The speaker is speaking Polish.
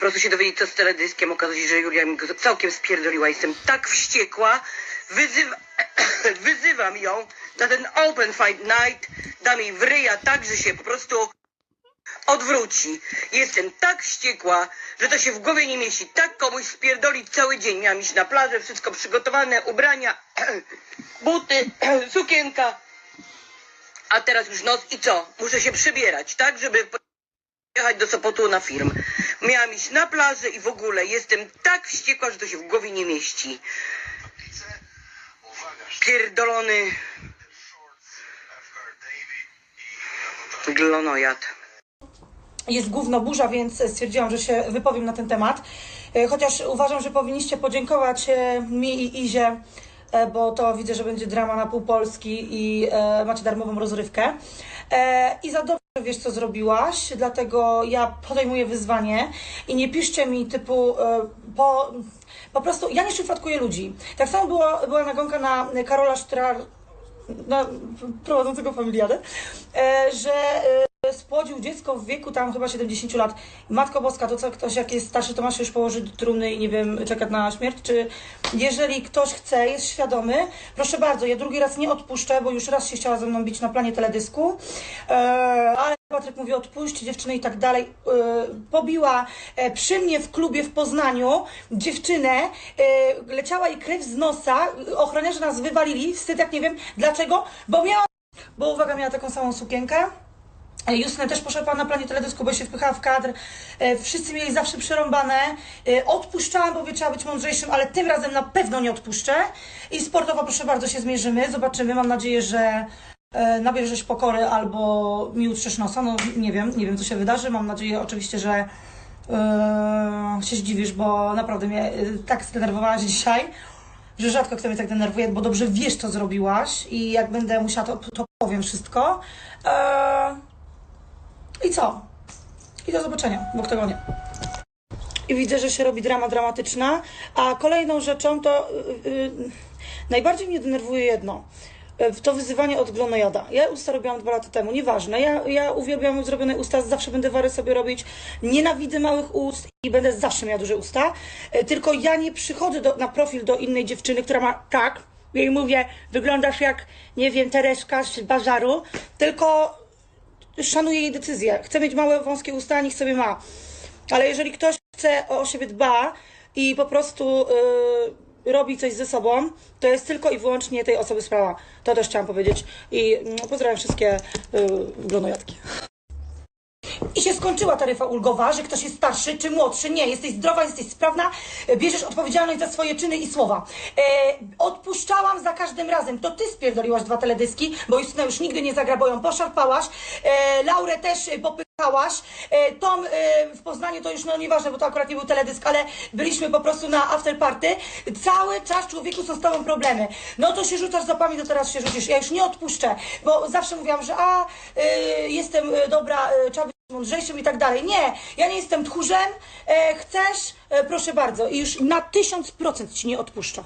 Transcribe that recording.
prostu się dowiedzieć, co z teledyskiem. Okazało się, że Julia mi go całkiem spierdoliła. Jestem tak wściekła. Wyzywa, wyzywam ją na ten Open Fight Night. Dam jej w ryja tak, że się po prostu odwróci. Jestem tak wściekła, że to się w głowie nie mieści. Tak komuś spierdolić cały dzień. Miałam iść na plażę, wszystko przygotowane, ubrania, buty, sukienka. A teraz już noc i co? Muszę się przebierać, tak? Żeby jechać do Sopotu na film. Miałam iść na plażę i w ogóle jestem tak wściekła, że to się w głowie nie mieści. Pierdolony glonojad. jest gówno burza, więc stwierdziłam, że się wypowiem na ten temat. E, Chociaż uważam, że powinniście podziękować e, mi i Izie, bo to widzę, że będzie drama na pół Polski i e, macie darmową rozrywkę. E, I za dobrze wiesz, co zrobiłaś, dlatego ja podejmuję wyzwanie i nie piszcie mi typu e, po... Po prostu ja nie szufladkuję ludzi. Tak samo było, była nagonka na Karola Sztrar, na prowadzącego familiadę, e, że e, spłodził dziecko w wieku tam chyba 70 lat. Matko Boska, to co ktoś jak jest starszy, to ma się już położyć do trumny i nie wiem, czekać na śmierć, czy jeżeli ktoś chce, jest świadomy, proszę bardzo, ja drugi raz nie odpuszczę, bo już raz się chciała ze mną bić na planie teledysku, e, ale Patryk mówi odpuść dziewczynę i tak dalej. E, pobiła e, przy mnie w klubie w Poznaniu dziewczynę, leciała jej krew z nosa, ochroniarze nas wywalili, wstyd jak nie wiem dlaczego, bo miała, bo uwaga, miała taką samą sukienkę. Justynę też poszła na planie teledysku, bo się wpychała w kadr. E, Wszyscy mieli zawsze przerąbane. E, Odpuszczałam, bo wie, trzeba być mądrzejszym, ale tym razem na pewno nie odpuszczę. I sportowo, proszę bardzo, się zmierzymy. Zobaczymy. Mam nadzieję, że e, nabierzesz pokory albo mi utrzesz nosa. No nie wiem, nie wiem co się wydarzy. Mam nadzieję oczywiście, że e, się zdziwisz, bo naprawdę mnie tak zdenerwowałaś dzisiaj, że rzadko kto mnie tak denerwuje, bo dobrze wiesz, co zrobiłaś i jak będę musiała, to, to powiem wszystko. E, i co? I do zobaczenia w oktagonie. I widzę, że się robi drama dramatyczna. A kolejną rzeczą to yy, najbardziej mnie denerwuje jedno. Yy, To wyzywanie od glonojada. Ja usta robiłam dwa lata temu, nieważne. Ja, ja uwielbiam zrobione usta, zawsze będę wary sobie robić. Nienawidzę małych ust i będę zawsze miała duże usta. Yy, Tylko ja nie przychodzę do, na profil do innej dziewczyny, która ma tak. Jej mówię, wyglądasz jak, nie wiem, Tereska z bazaru. Tylko szanuję jej decyzję. Chcę mieć małe, wąskie usta, niech sobie ma. Ale jeżeli ktoś chce o siebie dba i po prostu yy, robi coś ze sobą, to jest tylko i wyłącznie tej osoby sprawa. To też chciałam powiedzieć. I mm, pozdrawiam wszystkie yy. Skończyła taryfa ulgowa, że ktoś jest starszy czy młodszy. Nie, jesteś zdrowa, jesteś sprawna, e, bierzesz odpowiedzialność za swoje czyny i słowa. E, odpuszczałam za każdym razem. To ty spierdoliłaś dwa teledyski, bo Justyna już nigdy nie zagra, bo ją poszarpałaś. E, Laurę też popychałaś. E, Tom e, w Poznaniu to już no nieważne, bo to akurat nie był teledysk, ale byliśmy po prostu na afterparty. Cały czas człowieku są z tobą problemy. No to się rzucasz zapami, to teraz się rzucisz. Ja już nie odpuszczę, bo zawsze mówiłam, że a, e, jestem dobra, trzeba mądrzejszym i tak dalej. Nie, ja nie jestem tchórzem. E, chcesz? E, proszę bardzo. I już na tysiąc procent ci nie odpuszczę.